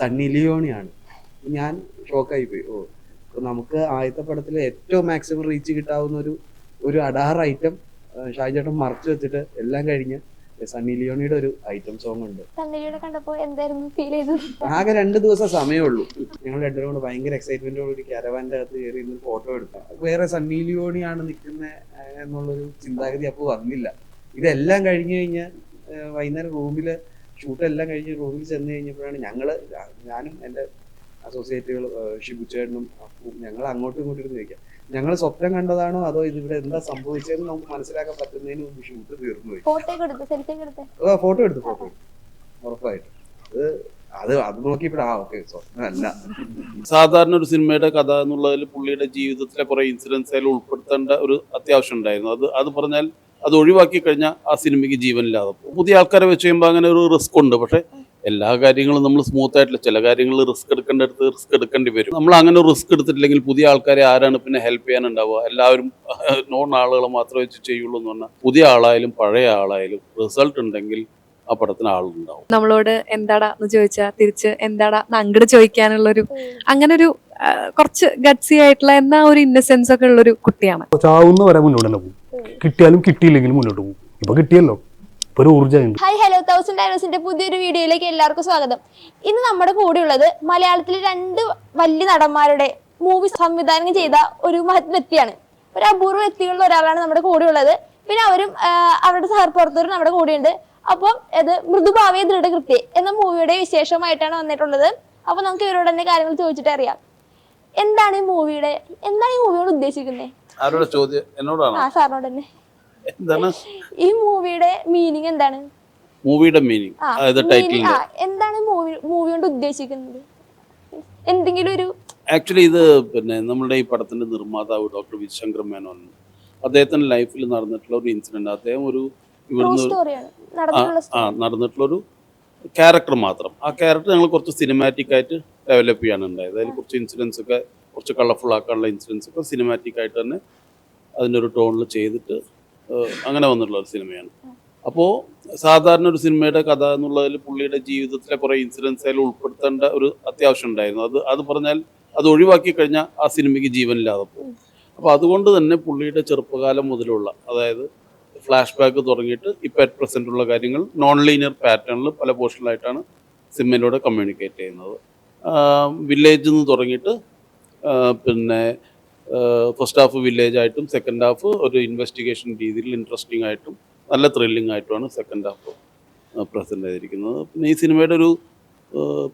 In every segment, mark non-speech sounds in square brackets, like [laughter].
സണ്ണി ലിയോണിയാണ്. ഞാൻ ഷോക്കായി പോയി. ഓ അപ്പൊ നമുക്ക് ആദ്യത്തെ പടത്തിൽ ഏറ്റവും മാക്സിമം റീച്ച് കിട്ടാവുന്ന ഒരു ഒരു അഡാർ ഐറ്റം ഷാജേട്ടൻ മറച്ചു വെച്ചിട്ട് എല്ലാം കഴിഞ്ഞ് സണ്ണി ലിയോണിയുടെ ഒരു ഐറ്റം സോങ് ഉണ്ട്. സണ്ണിലിയുടെ കണ്ടപ്പോ എന്തായിരുന്നു ഫീൽ ചെയ്തത്? ആകെ രണ്ട് ദിവസം സമയമുള്ളൂ ഞങ്ങൾ രണ്ടുപേരും കൂടെ ഭയങ്കര എക്സൈറ്റ്മെന്റോടുകൂടി ക്യാരവാന്റെ അകത്ത് കയറി ഇന്ന് ഫോട്ടോ എടുത്തു വേറെ സണ്ണി ലിയോണിയാണ് നിൽക്കുന്നത് എന്നുള്ളൊരു ചിന്താഗതി അപ്പോൾ വന്നില്ല. ഇതെല്ലാം കഴിഞ്ഞു കഴിഞ്ഞാൽ വൈകുന്നേരം റൂമിൽ ഷൂട്ട് എല്ലാം കഴിഞ്ഞ് റൂമിൽ ചെന്ന് കഴിഞ്ഞപ്പോഴാണ് ഞങ്ങൾ ഞാനും എന്റെ അസോസിയേറ്റുകൾ ഷിബുച്ചേട്ടനും അപ്പും ഞങ്ങൾ അങ്ങോട്ടും ഇങ്ങോട്ടും ഇരുന്ന് ചോദിക്കാം. ഞങ്ങൾ സ്വപ്നം കണ്ടതാണോ അതോ ഇതിവിടെ എന്താ സംഭവിച്ചതെന്ന് നമുക്ക് മനസ്സിലാക്കാൻ പറ്റുന്നതിന് മുമ്പ് ഷൂട്ട് തീർന്നു പോയി. ഫോട്ടോ എടുത്തു? ഫോട്ടോ ഉറപ്പായിട്ടും. അത് അത് നോക്കി ഇവിടെ ആ ഓക്കെ സ്വപ്നമല്ല. സാധാരണ ഒരു സിനിമയുടെ കഥ എന്നുള്ളതിൽ പുള്ളിയുടെ ജീവിതത്തിലെ കുറെ ഇൻസിഡൻസ് അതിൽ ഉൾപ്പെടുത്തേണ്ട ഒരു അത്യാവശ്യം ഉണ്ടായിരുന്നു. അത് അത് പറഞ്ഞാൽ അത് ഒഴിവാക്കി കഴിഞ്ഞാൽ ആ സിനിമയ്ക്ക് ജീവനില്ലാതെ പോകും. പുതിയ ആൾക്കാരെ വെച്ച് കഴിയുമ്പോൾ അങ്ങനെ ഒരു റിസ്ക് ഉണ്ട്. പക്ഷേ എല്ലാ കാര്യങ്ങളും നമ്മൾ സ്മൂത്ത് ആയിട്ടില്ല ചില കാര്യങ്ങൾ റിസ്ക് എടുക്കേണ്ട അടുത്ത് റിസ്ക് എടുക്കേണ്ടി വരും. നമ്മൾ അങ്ങനെ റിസ്ക് എടുത്തിട്ടില്ലെങ്കിൽ പുതിയ ആൾക്കാരെ ആരാണ് പിന്നെ ഹെൽപ്പ് ചെയ്യാനുണ്ടാവുക? എല്ലാവരും [laughs] നോൺ ആളുകൾ മാത്രമേ വെച്ച് ചെയ്യുള്ളൂ എന്ന് പറഞ്ഞാൽ പുതിയ ആളായാലും പഴയ ആളായാലും റിസൾട്ട് ഉണ്ടെങ്കിൽ ആ പടത്തിന് ആളുണ്ടാവും. നമ്മളോട് എന്താടാ എന്ന് ചോദിച്ചാൽ തിരിച്ച് എന്താടാ അങ്ങോട്ട് ചോദിക്കാനുള്ളൊരു അങ്ങനെ ഒരു കുറച്ച് ഗട്സി ആയിട്ടുള്ള എന്നാ ഒരു ഇന്നസെൻസ് ഒക്കെ ഉള്ള ഒരു കുട്ടിയാണ്. ചാവുന്ന വരെ മുന്നോട്ട് തന്നെ പോകും. കിട്ടിയാലും കിട്ടിയില്ലെങ്കിലും മുന്നോട്ട് പോകും. ഇപ്പൊ കിട്ടിയല്ലോ. ഒരു ഊർജമുണ്ട് ഹായ് ഹലോ തൗസൻഡ് ഡയനോസിന്റെ പുതിയൊരു വീഡിയോയിലേക്ക് എല്ലാവർക്കും സ്വാഗതം. ഇന്ന് നമ്മുടെ കൂടെയുള്ളത് മലയാളത്തിലെ രണ്ട് വലിയ നടന്മാരുടെ മൂവി സംവിധാനം ചെയ്ത ഒരു മഹത് വ്യക്തിയാണ്. ഒരു അപൂർവ വ്യക്തികളിൽ ഒരാളാണ് നമ്മുടെ കൂടെയുള്ളത് പിന്നെ അവരും അവരുടെ സഹപ്രവർത്തകരും നമ്മുടെ കൂടെയുണ്ട്. അപ്പം ഇത് മൃദുഭാവേ ദൃഢകൃത്യ എന്ന മൂവിയുടെ വിശേഷമായിട്ടാണ് വന്നിട്ടുള്ളത്. അപ്പൊ നമുക്ക് ഇവരോട് തന്നെ കാര്യങ്ങൾ ചോദിച്ചിട്ട് അറിയാം. എന്താണ് ഈ മൂവിയുടെ എന്താണ് ഈ മൂവിയോട് ഉദ്ദേശിക്കുന്നത്? ആരുടെ ചോദ്യം എന്നോടാണ്? ആ സാറിനോട് തന്നെ എന്താണ്? ഈ മൂവിയുടെ മീനിങ് എന്താണ്? മൂവിയുടെ മീനിങ് ആ, അതായത് meaning- ടൈറ്റിലിന്റെ ആ, എന്താണ് മൂവി മൂവി കൊണ്ട് ഉദ്ദേശിക്കുന്നത്? എന്തെങ്കിലും ഒരു ആക്ച്വലി ഇത് പിന്നെ നമ്മുടെ ഈ പടത്തിന്റെ നിർമ്മാതാവ് ഡോക്ടർ വിശങ്കർ മേനോൻ. അദ്ദേഹത്തിന്റെ ലൈഫിൽ നടന്നിട്ടുള്ള ഒരു ഇൻസിഡന്റ് അദ്ദേഹം ഒരു ട്രൂ ഇവിടുന്ന് സ്റ്റോറിയാണ് നടന്നിട്ടുള്ള ആ നടന്നിട്ടുള്ള ഒരു ക്യാരക്ടർ മാത്രം. ആ ക്യാരക്ടർ ഞങ്ങൾ കുറച്ച് സിനിമാറ്റിക് ആയിട്ട് ഡെവലപ്പ് ചെയ്യാണ് ഉണ്ടായത് അതിൽ കുറച്ച് ഇൻസിഡൻസ് ഒക്കെ കുറച്ച് കളർഫുൾ ആക്കാനുള്ള ഇൻസിഡൻസ് ഒക്കെ സിനിമാറ്റിക് ആയിട്ട് തന്നെ അതിന്റെ ഒരു ടോണിൽ ചെയ്തിട്ട് അങ്ങനെ വന്നിട്ടുള്ള ഒരു സിനിമയാണ് അപ്പോൾ സാധാരണ ഒരു സിനിമയുടെ കഥ എന്നുള്ളതിൽ പുള്ളിയുടെ ജീവിതത്തിലെ കുറേ ഇൻസിഡൻസ് അതിൽ ഉൾപ്പെടുത്തേണ്ട ഒരു അത്യാവശ്യം ഉണ്ടായിരുന്നു. അത് അത് പറഞ്ഞാൽ അത് ഒഴിവാക്കി കഴിഞ്ഞാൽ ആ സിനിമയ്ക്ക് ജീവനില്ലാതെ പോകും. അപ്പോൾ അതുകൊണ്ട് തന്നെ പുള്ളിയുടെ ചെറുപ്പകാലം മുതലുള്ള അതായത് ഫ്ലാഷ് ബാക്ക് തുടങ്ങിയിട്ട് ഇപ്പോൾ അറ്റ് പ്രസന്റ് ഉള്ള കാര്യങ്ങൾ നോൺ ലീനിയർ പാറ്റേണിൽ പല പോർഷനിലായിട്ടാണ് സിനിമയിലൂടെ കമ്മ്യൂണിക്കേറ്റ് ചെയ്യുന്നത്. വില്ലേജിൽ നിന്ന് തുടങ്ങിയിട്ട് പിന്നെ ഫസ്റ്റ് ഹാഫ് വില്ലേജ് ആയിട്ടും സെക്കൻഡ് ഹാഫ് ഒരു ഇൻവെസ്റ്റിഗേഷൻ രീതിയിൽ ഇൻട്രസ്റ്റിംഗ് ആയിട്ടും നല്ല ത്രില്ലിംഗ് ആയിട്ടുമാണ് സെക്കൻഡ് ഹാഫ് പ്രസന്റ് ചെയ്തിരിക്കുന്നത്. പിന്നെ ഈ സിനിമയുടെ ഒരു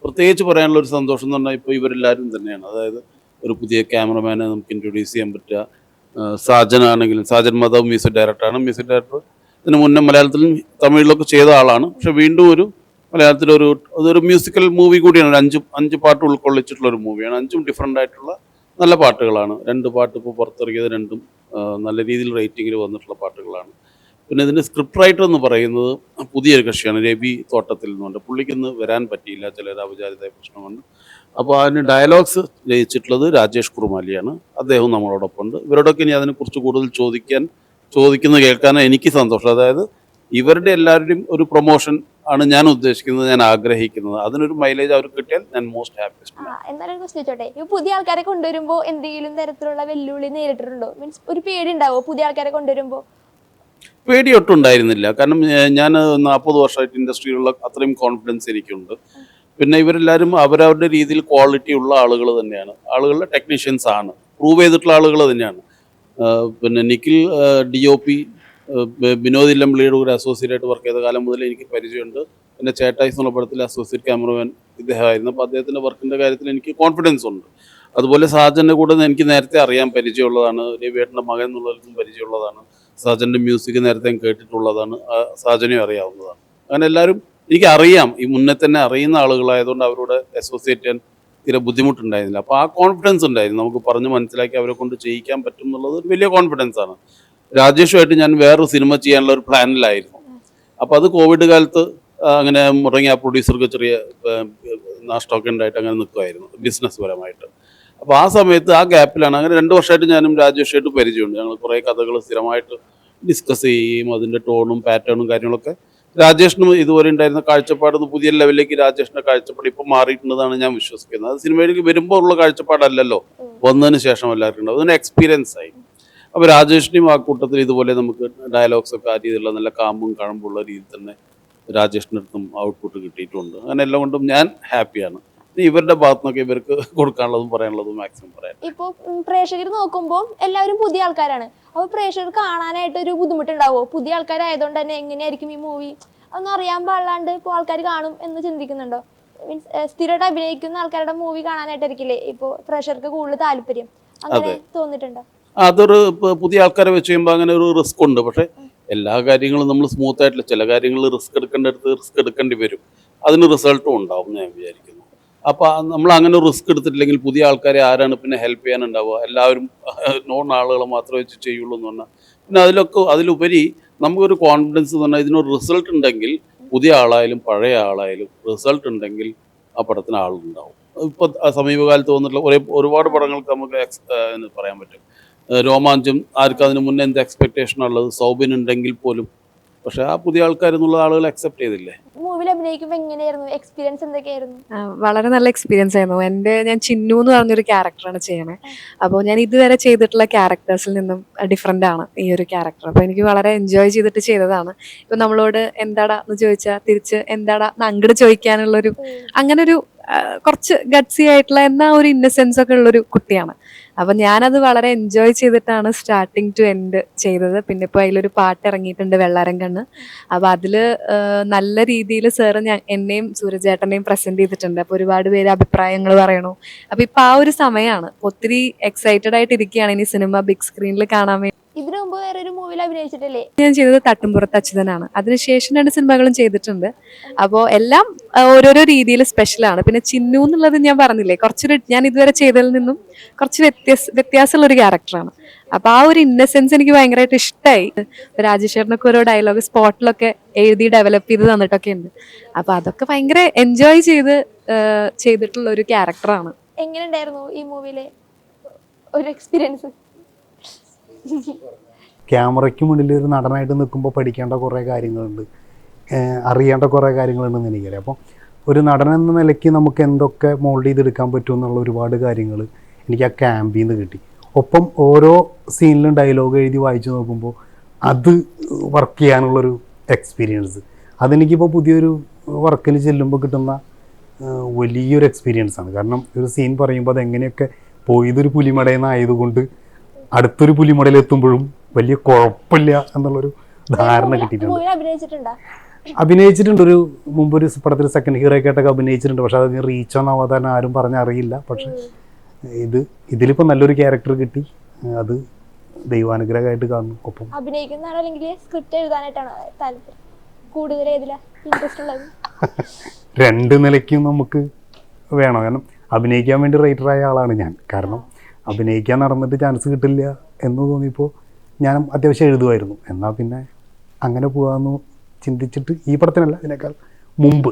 പ്രത്യേകിച്ച് പറയാനുള്ള ഒരു സന്തോഷം എന്ന് പറഞ്ഞാൽ ഇപ്പോൾ ഇവരെല്ലാവരും തന്നെയാണ്. അതായത് ഒരു പുതിയ ക്യാമറമാനെ നമുക്ക് ഇൻട്രൊഡ്യൂസ് ചെയ്യാൻ പറ്റുക. സാജൻ ആണെങ്കിലും സാജൻ മാധവ് മ്യൂസിക് ഡയറക്ടറാണ് മ്യൂസിക് ഡയറക്ടർ ഇതിന് മുന്നേ മലയാളത്തിലും തമിഴിലൊക്കെ ചെയ്ത ആളാണ്. പക്ഷെ വീണ്ടും ഒരു മലയാളത്തിലൊരു അതൊരു മ്യൂസിക്കൽ മൂവി കൂടിയാണ്. ഒരു അഞ്ച് അഞ്ച് പാട്ട് ഉൾക്കൊള്ളിച്ചിട്ടുള്ള ഒരു മൂവിയാണ് അഞ്ചും ഡിഫറെന്റ് ആയിട്ടുള്ള നല്ല പാട്ടുകളാണ്. രണ്ട് പാട്ട് ഇപ്പോൾ പുറത്തിറങ്ങിയത് രണ്ടും നല്ല രീതിയിൽ റേറ്റിംഗിൽ വന്നിട്ടുള്ള പാട്ടുകളാണ്. പിന്നെ ഇതിന്റെ സ്ക്രിപ്റ്റ് റൈറ്റർ എന്ന് പറയുന്നത് പുതിയൊരു കക്ഷിയാണ്. രവി തോട്ടത്തിൽ നിന്നുണ്ട് പുള്ളിക്കിന്ന് വരാൻ പറ്റിയില്ല. ചില ഔപചാരിക പ്രശ്നമുണ്ട് അപ്പോൾ അതിന് ഡയലോഗ്സ് രചിച്ചിട്ടുള്ളത് രാജേഷ് കുറുമാലിയാണ്. അദ്ദേഹവും നമ്മളോടൊപ്പം ഉണ്ട് ഇവരോടൊക്കെ ഇനി അതിനെക്കുറിച്ച് കൂടുതൽ ചോദിക്കാൻ ചോദിക്കുന്നത് കേൾക്കാനാണ് എനിക്ക് സന്തോഷം. അതായത് ഇവരുടെ എല്ലാവരുടെയും ഒരു പ്രൊമോഷൻ ആണ് ഞാൻ ഉദ്ദേശിക്കുന്നത് ഞാൻ ആഗ്രഹിക്കുന്നത്. അതിനൊരു മൈലേജ് അവർക്ക് കിട്ടിയാൽ ഞാൻ മോസ്റ്റ് ഹാപ്പിസ്റ്റ് എന്നാലും ക്വസ്റ്റ്യൻ ഈ പുതിയ ആൾക്കാരെ കൊണ്ടുവരുമ്പോൾ എന്തെങ്കിലും തരത്തിലുള്ള വെല്ലുവിളി നേരിട്ടിട്ടുണ്ടോ? മീൻസ് ഒരു പേടി ഉണ്ടാവോ പുതിയ ആൾക്കാരെ കൊണ്ടുവരുമ്പോ? പേടിയൊട്ടും ഉണ്ടായിരുന്നില്ല. കാരണം ഞാൻ നാൽപ്പത് വർഷമായിട്ട് ഇൻഡസ്ട്രിയിലുള്ള അത്രയും കോൺഫിഡൻസ് എനിക്കുണ്ട്. പിന്നെ ഇവരെല്ലാവരും അവരവരുടെ രീതിയിൽ ക്വാളിറ്റി ഉള്ള ആളുകൾ തന്നെയാണ്. ആളുകളുടെ ടെക്നീഷ്യൻസ് ആണ്. പ്രൂവ് ചെയ്തിട്ടുള്ള ആളുകൾ തന്നെയാണ്. പിന്നെ Nikhil D O P Vinod ഇല്ലംപിള്ളിയുടെ കൂടെ അസോസിയേറ്റ് ആയിട്ട് വർക്ക് ചെയ്ത കാലം മുതൽ എനിക്ക് പരിചയമുണ്ട്. പിന്നെ ചേട്ടായി എന്നുള്ള പടത്തിലെ അസോസിയേറ്റ് ക്യാമറമാൻ ഇദ്ദേഹമായിരുന്നു. അപ്പോൾ അദ്ദേഹത്തിന്റെ വർക്കിന്റെ കാര്യത്തിൽ എനിക്ക് കോൺഫിഡൻസ് ഉണ്ട്. അതുപോലെ സാജന്റെ കൂടെ എനിക്ക് നേരത്തെ അറിയാൻ പരിചയമുള്ളതാണ്. രവിയേട്ടന്റെ മകൻ എന്നുള്ളവർക്കും പരിചയമുള്ളതാണ്. സാജന്റെ മ്യൂസിക് നേരത്തെ കേട്ടിട്ടുള്ളതാണ്. സാജനെയും അറിയാവുന്നതാണ്. അങ്ങനെ എല്ലാവരും എനിക്ക് അറിയാം. ഈ മുന്നേ തന്നെ അറിയുന്ന ആളുകളായതുകൊണ്ട് അവരോട് അസോസിയേറ്റ് ചെയ്യാൻ തീരെ ബുദ്ധിമുട്ടുണ്ടായിരുന്നില്ല. അപ്പോൾ ആ കോൺഫിഡൻസ് ഉണ്ടായിരുന്നു. നമുക്ക് പറഞ്ഞ് മനസ്സിലാക്കി അവരെ കൊണ്ട് ചെയ്യിക്കാൻ പറ്റും എന്നുള്ളത് ഒരു വലിയ കോൺഫിഡൻസ് ആണ്. രാജേഷുമായിട്ട് ഞാൻ വേറൊരു സിനിമ ചെയ്യാനുള്ള ഒരു പ്ലാനിലായിരുന്നു. അപ്പോൾ അത് കോവിഡ് കാലത്ത് അങ്ങനെ മുടങ്ങി ആ പ്രൊഡ്യൂസർക്ക് ചെറിയ നഷ്ടമൊക്കെ ഉണ്ടായിട്ട് അങ്ങനെ നിൽക്കുമായിരുന്നു ബിസിനസ് പരമായിട്ട്. അപ്പോൾ ആ സമയത്ത് ആ ഗ്യാപ്പിലാണ് അങ്ങനെ രണ്ട് വർഷമായിട്ട് ഞാനും രാജേഷുമായിട്ട് പരിചയമുണ്ട്. ഞങ്ങൾ കുറേ കഥകൾ സ്ഥിരമായിട്ട് ഡിസ്കസ് ചെയ്യുകയും അതിന്റെ ടോണും പാറ്റേണും കാര്യങ്ങളൊക്കെ. രാജേഷിനും ഇതുവരെ ഉണ്ടായിരുന്ന കാഴ്ചപ്പാട് പുതിയ ലെവലിലേക്ക് രാജേഷിന്റെ കാഴ്ചപ്പാട് ഇപ്പൊ മാറിയിട്ടുണ്ടെന്നാണ് ഞാൻ വിശ്വസിക്കുന്നത്. അത് സിനിമയിലേക്ക് വരുമ്പോൾ ഉള്ള കാഴ്ചപ്പാടല്ലല്ലോ. വന്നതിന് ശേഷം എല്ലാവർക്കും ഉണ്ടാവും. അതൊരു എക്സ്പീരിയൻസ് ആയി. അപ്പൊ രാജേഷിനെയും ആ കൂട്ടത്തിൽ ഇതുപോലെ നമുക്ക് ഡയലോഗ്സ് ഒക്കെ ആ രീതിയിലുള്ള നല്ല കാമ്പും കഴമ്പുള്ള രീതിയിൽ തന്നെ രാജേഷിന്റെ അടുത്തും ഔട്ട്പുട്ട് കിട്ടിയിട്ടുണ്ട്. അങ്ങനെ എല്ലാം കൊണ്ടും ഞാൻ ഹാപ്പിയാണ് ഇവരുടെ ഭാഗത്തു നിന്നൊക്കെ ഇവർക്ക് കൊടുക്കാനുള്ളതും പറയാനുള്ളതും മാക്സിമം പറയാം ഇപ്പൊ പ്രേക്ഷകർ നോക്കുമ്പോൾ എല്ലാവരും പുതിയ ആൾക്കാരാണ്. അപ്പോൾ പ്രേക്ഷകർ കാണാനായിട്ട് ഒരു ബുദ്ധിമുട്ടുണ്ടാവോ? പുതിയ ആൾക്കാരായതുകൊണ്ട് തന്നെ എങ്ങനെയായിരിക്കും ഈ മൂവി ഒന്നും അറിയാൻ പാടില്ലാണ്ട് ഇപ്പോൾ ആൾക്കാർ കാണും എന്ന് ചിന്തിക്കുന്നുണ്ടോ? മീൻസ് സ്ഥിരമായിട്ട് അഭിനയിക്കുന്ന ആൾക്കാരുടെ മൂവി കാണാനായിട്ടായിരിക്കില്ലേ ഇപ്പോൾ പ്രേക്ഷകർക്ക് കൂടുതൽ താല്പര്യം? അങ്ങനെ തോന്നിയിട്ടുണ്ടോ? അതൊരു പുതിയ ആൾക്കാരെ വെച്ച് കഴിയുമ്പോൾ അങ്ങനെ ഒരു റിസ്ക് ഉണ്ട്. പക്ഷേ എല്ലാ കാര്യങ്ങളും നമ്മൾ സ്മൂത്ത് ആയിട്ടില്ല. ചില കാര്യങ്ങൾ റിസ്ക് എടുക്കേണ്ടടുത്ത് റിസ്ക് എടുക്കേണ്ടി വരും. അതിന് റിസൾട്ടും ഉണ്ടാവും ഞാൻ വിചാരിക്കുന്നു. അപ്പോൾ നമ്മൾ അങ്ങനെ റിസ്ക് എടുത്തിട്ടില്ലെങ്കിൽ പുതിയ ആൾക്കാരെ ആരാണ് പിന്നെ ഹെൽപ്പ് ചെയ്യാനുണ്ടാവുക? എല്ലാവരും [laughs] നോൺ ആളുകൾ മാത്രമേ വെച്ച് ചെയ്യുള്ളൂ എന്ന് പറഞ്ഞാൽ പിന്നെ അതിലൊക്കെ അതിലുപരി നമുക്കൊരു കോൺഫിഡൻസ് എന്ന് പറഞ്ഞാൽ ഇതിനൊരു റിസൾട്ട് ഉണ്ടെങ്കിൽ പുതിയ ആളായാലും പഴയ ആളായാലും റിസൾട്ട് ഉണ്ടെങ്കിൽ ആ പടത്തിന് ആളുണ്ടാവും. ഇപ്പോൾ സമീപകാലത്ത് വന്നിട്ടുള്ള ഒരേ ഒരുപാട് പടങ്ങൾക്ക് നമുക്ക് പറയാൻ പറ്റും. രോമാഞ്ചം ആർക്കും അതിന് മുന്നേ എന്ത് എക്സ്പെക്ടേഷൻ ഉള്ളത്? സൗബിൻ ഉണ്ടെങ്കിൽ പോലും. പക്ഷെ ആ പുതിയ ആൾക്കാർ എന്നുള്ളത് ആളുകൾ അക്സെപ്റ്റ് ചെയ്തില്ലേ? മൂവിൽ അഭിനയിക്കുമ്പോൾ എങ്ങനെയായിരുന്നു? എക്സ്പീരിയൻസ് എന്തൊക്കെയായിരുന്നു? വളരെ നല്ല എക്സ്പീരിയൻസ് ആയിരുന്നു. എന്റെ ഞാൻ ചിന്നു എന്ന് പറഞ്ഞൊരു ക്യാരക്ടറാണ് ചെയ്യണേ. അപ്പോൾ ഞാൻ ഇതുവരെ ചെയ്തിട്ടുള്ള ക്യാരക്ടേഴ്സിൽ നിന്നും ഡിഫറെന്റ് ആണ് ഈ ഒരു ക്യാരക്ടർ അപ്പോൾ എനിക്ക് വളരെ എൻജോയ് ചെയ്തിട്ട് ചെയ്തതാണ്. ഇപ്പോൾ നമ്മളോട് എന്താടാ എന്ന് ചോദിച്ചാൽ തിരിച്ച് എന്താടാ എന്ന് അങ്ങോട്ട് ചോദിക്കാനുള്ളൊരു അങ്ങനെ ഒരു കുറച്ച് ഗഡ്സി ആയിട്ടുള്ള എന്നാ ഒരു ഇന്നസെൻസ് ഒക്കെ ഉള്ളൊരു കുട്ടിയാണ്. അപ്പൊ ഞാനത് വളരെ എൻജോയ് ചെയ്തിട്ടാണ് സ്റ്റാർട്ടിങ് ടു എൻഡ് ചെയ്തത്. പിന്നെ ഇപ്പോൾ അതിലൊരു പാട്ട് ഇറങ്ങിയിട്ടുണ്ട് വെള്ളാരം കണ്ണ്. അപ്പൊ അതിൽ നല്ല രീതിയിൽ സാറ് ഞാൻ എന്നെയും സൂരജേട്ടനെയും പ്രസന്റ് ചെയ്തിട്ടുണ്ട്. അപ്പൊ ഒരുപാട് പേര് അഭിപ്രായങ്ങൾ പറയണു. അപ്പൊ ഇപ്പൊ ആ ഒരു സമയമാണ് ഒത്തിരി എക്സൈറ്റഡ് ആയിട്ട് ഇരിക്കുകയാണ് ഇനി സിനിമ ബിഗ് സ്ക്രീനിൽ കാണാൻ വേണ്ടി. ഇതിനു മുമ്പ് വേറൊരു മൂവിൽ അഭിനയിച്ചിട്ടില്ലേ? ഞാൻ ചെയ്തത് തട്ടുംപുറത്ത് അച്യുതനാണ്. അതിനുശേഷം രണ്ട് സിനിമകളും ചെയ്തിട്ടുണ്ട്. അപ്പോൾ എല്ലാം ഓരോരോ രീതിയിൽ സ്പെഷ്യലാണ് പിന്നെ ചിന്നു എന്നുള്ളത് ഞാൻ പറഞ്ഞില്ലേ കുറച്ചൊരു ഞാൻ ഇതുവരെ ചെയ്തതിൽ നിന്നും കുറച്ച് വ്യത്യാസ വ്യത്യാസമുള്ള ഒരു ക്യാരക്ടറാണ് അപ്പൊ ആ ഒരു ഇന്നസെൻസ് എനിക്ക് ഭയങ്കരമായിട്ട് ഇഷ്ടമായി രാജേശ്വരനൊക്കെ ഓരോ ഡയലോഗ് സ്പോട്ടിലൊക്കെ എഴുതി ഡെവലപ്പ് ചെയ്ത് തന്നിട്ടൊക്കെ ഉണ്ട്. അപ്പൊ അതൊക്കെ ഭയങ്കര എൻജോയ് ചെയ്ത് ചെയ്തിട്ടുള്ള ഒരു ക്യാരക്ടറാണ് എങ്ങനെ ഉണ്ടായിരുന്നു ഈ മൂവിയിലെ ഒരു എക്സ്പീരിയൻസ് [laughs] ക്യാമറയ്ക്ക് മുന്നിൽ ഒരു നടനായിട്ട് നിൽക്കുമ്പോൾ പഠിക്കേണ്ട കുറേ കാര്യങ്ങളുണ്ട്. അറിയേണ്ട കുറേ കാര്യങ്ങളുണ്ടെന്ന് എനിക്കറിയാം. അപ്പോൾ ഒരു നടൻ എന്ന നിലയ്ക്ക് നമുക്ക് എന്തൊക്കെ മോൾഡ് ചെയ്തെടുക്കാൻ പറ്റും എന്നുള്ള ഒരുപാട് കാര്യങ്ങൾ എനിക്ക് ആ ക്യാമ്പിൽ നിന്ന് കിട്ടി. ഒപ്പം ഓരോ സീനിലും ഡയലോഗ് എഴുതി വായിച്ചു നോക്കുമ്പോൾ അത് വർക്ക് ചെയ്യാനുള്ളൊരു എക്സ്പീരിയൻസ് അതെനിക്കിപ്പോൾ പുതിയൊരു വർക്കിന് ചെല്ലുമ്പോൾ കിട്ടുന്ന വലിയൊരു എക്സ്പീരിയൻസ് ആണ്. കാരണം ഒരു സീൻ പറയുമ്പോൾ അത് എങ്ങനെയൊക്കെ പോയതൊരു പുലിമടയിൽ നിന്നായതുകൊണ്ട് അടുത്തൊരു പുലിമടയിൽ എത്തുമ്പോഴും വലിയ കുഴപ്പമില്ല എന്നുള്ളൊരു ധാരണ കിട്ടിയിട്ടുണ്ട്. അഭിനയിച്ചിട്ടുണ്ട്? ഒരു മുമ്പ് ഒരു പടത്തിൽ സെക്കൻഡ് ഹീറോ ആയിട്ടൊക്കെ അഭിനയിച്ചിട്ടുണ്ട്. പക്ഷെ അത് റീച്ച് ഒന്നും അവതാരം ആരും പറഞ്ഞറിയില്ല പക്ഷെ ഇത് ഇതിലിപ്പോ നല്ലൊരു ക്യാരക്ടർ കിട്ടി. അത് ദൈവാനുഗ്രഹമായിട്ട് കാണുന്നു ഒപ്പം. അഭിനയിക്കുന്നതാണോ അല്ലെങ്കിൽ സ്ക്രിപ്റ്റ് എഴുതാനായിട്ടാണോ താല്പര്യം? കൂടുതൽ ഏതിലാ ഇൻട്രസ്റ്റ് ഉള്ളത്? രണ്ട് നിലയ്ക്കും നമുക്ക് വേണം. കാരണം അഭിനയിക്കാൻ വേണ്ടി റൈറ്റർ ആയ ആളാണ് ഞാൻ. കാരണം അഭിനയിക്കാൻ നടന്നിട്ട് ചാൻസ് കിട്ടില്ല എന്ന് തോന്നിയപ്പോൾ ഞാൻ അത്യാവശ്യം എഴുതുമായിരുന്നു എന്നാൽ പിന്നെ അങ്ങനെ പോകാമെന്ന് ചിന്തിച്ചിട്ട് ഈ പടത്തിനല്ല ഇതിനേക്കാൾ മുമ്പ്.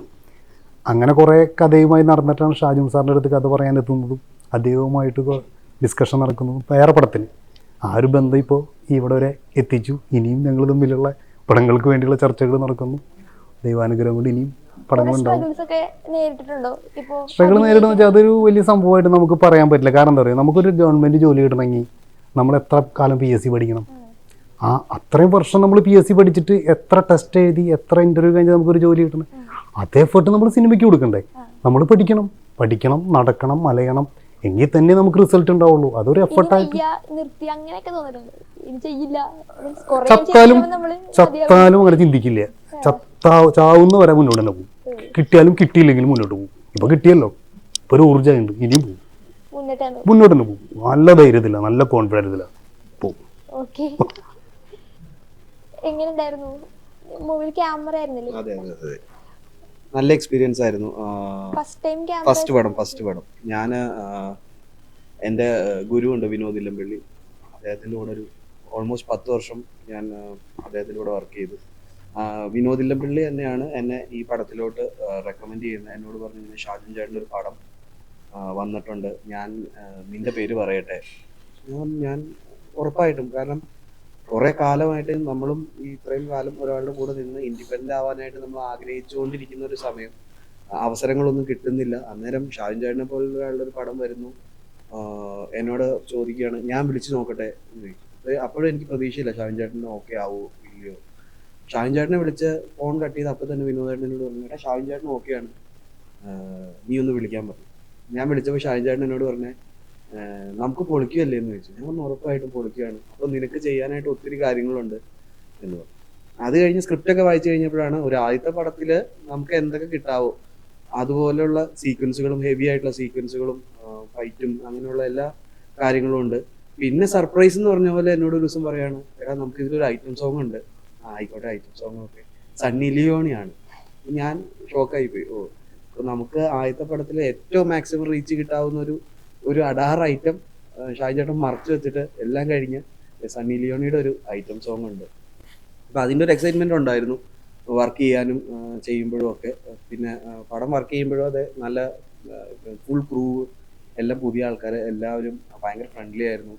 അങ്ങനെ കുറേ കഥയുമായി നടന്നിട്ടാണ് ഷാജും സാറിന്റെ അടുത്ത് കഥ പറയാൻ എത്തുന്നതും അദ്ദേഹവുമായിട്ട് ഡിസ്കഷൻ നടക്കുന്നതും വേറെ പടത്തിന്. ആ ഒരു ബന്ധം ഇപ്പോൾ ഇവിടെ വരെ എത്തിച്ചു. ഇനിയും ഞങ്ങൾ തമ്മിലുള്ള പടങ്ങൾക്ക് വേണ്ടിയുള്ള ചർച്ചകൾ നടക്കുന്നു. ദൈവാനുഗ്രഹം കൊണ്ട് ഇനിയും സ്ട്രഗിൾ നേരിടുന്ന വെച്ചാൽ അതൊരു വലിയ സംഭവമായിട്ട് നമുക്ക് പറയാൻ പറ്റില്ല. കാരണം എന്താ പറയുക നമുക്കൊരു ഗവൺമെന്റ് ജോലി കിട്ടണമെങ്കിൽ നമ്മൾ എത്ര കാലം പി എസ് സി പഠിക്കണം? ആ അത്രയും വർഷം നമ്മൾ പി എസ് സി പഠിച്ചിട്ട് എത്ര ടെസ്റ്റ് എഴുതി എത്ര ഇന്റർവ്യൂ കഴിഞ്ഞ് നമുക്കൊരു ജോലി കിട്ടണം? അതേ എഫേർട്ട് നമ്മൾ സിനിമയ്ക്ക് കൊടുക്കണ്ടേ? നമ്മൾ പഠിക്കണം. പഠിക്കണം നടക്കണം മലയണം. എങ്കിൽ തന്നെ നമുക്ക് റിസൾട്ട് ഉണ്ടാവുള്ളൂ. അതൊരു എഫേർട്ടായിട്ട് ചത്താലും ചത്താലും അങ്ങനെ ചിന്തിക്കില്ല. ചത്താ ചാവുന്ന വരെ മുന്നോട്ട് തന്നെ പോകും. കിട്ടിയാലും കിട്ടിയില്ലെങ്കിലും മുന്നോട്ട് പോകും. ഇപ്പൊ കിട്ടിയല്ലോ. ഇപ്പൊ ഒരു ഊർജമുണ്ട് ഇനിയും പോകും. മുന്നോട്ട് തന്നെ പോകും. നല്ല ധൈര്യത്തില. നല്ല കോൺഫിഡൻസില പോകും. ഓക്കെ. എങ്ങനെ ഉണ്ടായിരുന്നു ക്യാമറ ആയിരുന്നില്ലേ? നല്ല എക്സ്പീരിയൻസ് ആയിരുന്നു. ഫസ്റ്റ് ടൈം ക്യാമറ ഫസ്റ്റ് പടം ഫസ്റ്റ് പടം. ഞാൻ എന്റെ ഗുരുവുണ്ട് വിനോദ് ഇല്ലംപള്ളി. അദ്ദേഹത്തിന്റെ കൂടെ ഒരു ഓൾമോസ്റ്റ് പത്ത് വർഷം ഞാൻ അദ്ദേഹത്തിന്റെ കൂടെ വർക്ക് ചെയ്തു. ആ, വിനോദ് ഇല്ലമ്പള്ളി തന്നെയാണ് എന്നെ ഈ പടത്തിലോട്ട് റെക്കമെൻഡ് ചെയ്യുന്നത്. എന്നോട് പറഞ്ഞു ഇങ്ങനെ ഷാജുൻ ചേട്ടന്റെ ഒരു പടം വന്നിട്ടുണ്ട്. ഞാൻ നിന്റെ പേര് പറയട്ടെ. ഞാൻ ഞാൻ ഉറപ്പായിട്ടും കാരണം കുറെ കാലമായിട്ട് നമ്മളും ഈ ഇത്രയും കാലം ഒരാളുടെ കൂടെ നിന്ന് ഇൻഡിപെൻഡന്റ് ആവാനായിട്ട് നമ്മൾ ആഗ്രഹിച്ചുകൊണ്ടിരിക്കുന്ന ഒരു സമയം അവസരങ്ങളൊന്നും കിട്ടുന്നില്ല. അന്നേരം ഷാജൻ ചേട്ടനെ പോലുള്ള ഒരാളുടെ ഒരു പടം വരുന്നു. എന്നോട് ചോദിക്കുകയാണ് ഞാൻ വിളിച്ചു നോക്കട്ടെ? അപ്പോഴും എനിക്ക് പ്രതീക്ഷയില്ല ഷാജൻ ചേട്ടന് ഓക്കെ ആവോ ഇല്ലയോ? ഷാജൻ ചേട്ടനെ വിളിച്ച് ഫോൺ കട്ട് ചെയ്ത് അപ്പൊ തന്നെ വിനോദേട്ടനോട് പറഞ്ഞു ഏട്ടാ ഷാജൻ ചേട്ടൻ ഓക്കെയാണ് നീ ഒന്ന് വിളിക്കാൻ പറഞ്ഞു ഞാൻ വിളിച്ചപ്പോൾ ഷാജൻ ചേട്ടൻ എന്നോട് പറഞ്ഞേ നമുക്ക് പൊളിക്കുകയല്ലേ? എന്ന് ചോദിച്ചു. ഞാൻ ഉറപ്പായിട്ടും പൊളിക്കുകയാണ്. അപ്പൊ നിനക്ക് ചെയ്യാനായിട്ട് ഒത്തിരി കാര്യങ്ങളുണ്ട്. എന്ന് പറഞ്ഞു. അത് കഴിഞ്ഞ് സ്ക്രിപ്റ്റ് ഒക്കെ വായിച്ചു കഴിഞ്ഞപ്പോഴാണ് ഒരു ആദ്യത്തെ പടത്തിൽ നമുക്ക് എന്തൊക്കെ കിട്ടാവോ അതുപോലെയുള്ള സീക്വൻസുകളും ഹെവി ആയിട്ടുള്ള സീക്വൻസുകളും ഫൈറ്റും അങ്ങനെയുള്ള എല്ലാ കാര്യങ്ങളും ഉണ്ട്. പിന്നെ സർപ്രൈസ് എന്ന് പറഞ്ഞ പോലെ എന്നോട് ഒരു ദിവസം പറയാണ് എടാ നമുക്ക് ഇതിലൊരു ഐറ്റം സോങ് ഉണ്ട്. ആയിക്കോട്ടെ ഐറ്റം സോങ് ഒക്കെ സണ്ണി ലിയോണിയാണ് ഞാൻ ഷോക്കായി പോയി. ഓ നമുക്ക് ആദ്യത്തെ പടത്തിൽ ഏറ്റവും മാക്സിമം റീച്ച് കിട്ടാവുന്ന ഒരു ഒരു അഡാർ ഐറ്റം ഷാജി ചേട്ടൻ മറച്ചു വെച്ചിട്ട് എല്ലാം കഴിഞ്ഞ് സണ്ണി ലിയോണിയുടെ ഒരു ഐറ്റം സോങ് ഉണ്ട്. അപ്പൊ അതിന്റെ ഒരു എക്സൈറ്റ്മെന്റ് ഉണ്ടായിരുന്നു. വർക്ക് ചെയ്യാനും ചെയ്യുമ്പോഴും ഒക്കെ. പിന്നെ പടം വർക്ക് ചെയ്യുമ്പോഴും അതെ നല്ല ഫുൾ ക്രൂ എല്ലാം പുതിയ ആൾക്കാർ എല്ലാവരും ഭയങ്കര ഫ്രണ്ട്ലി ആയിരുന്നു.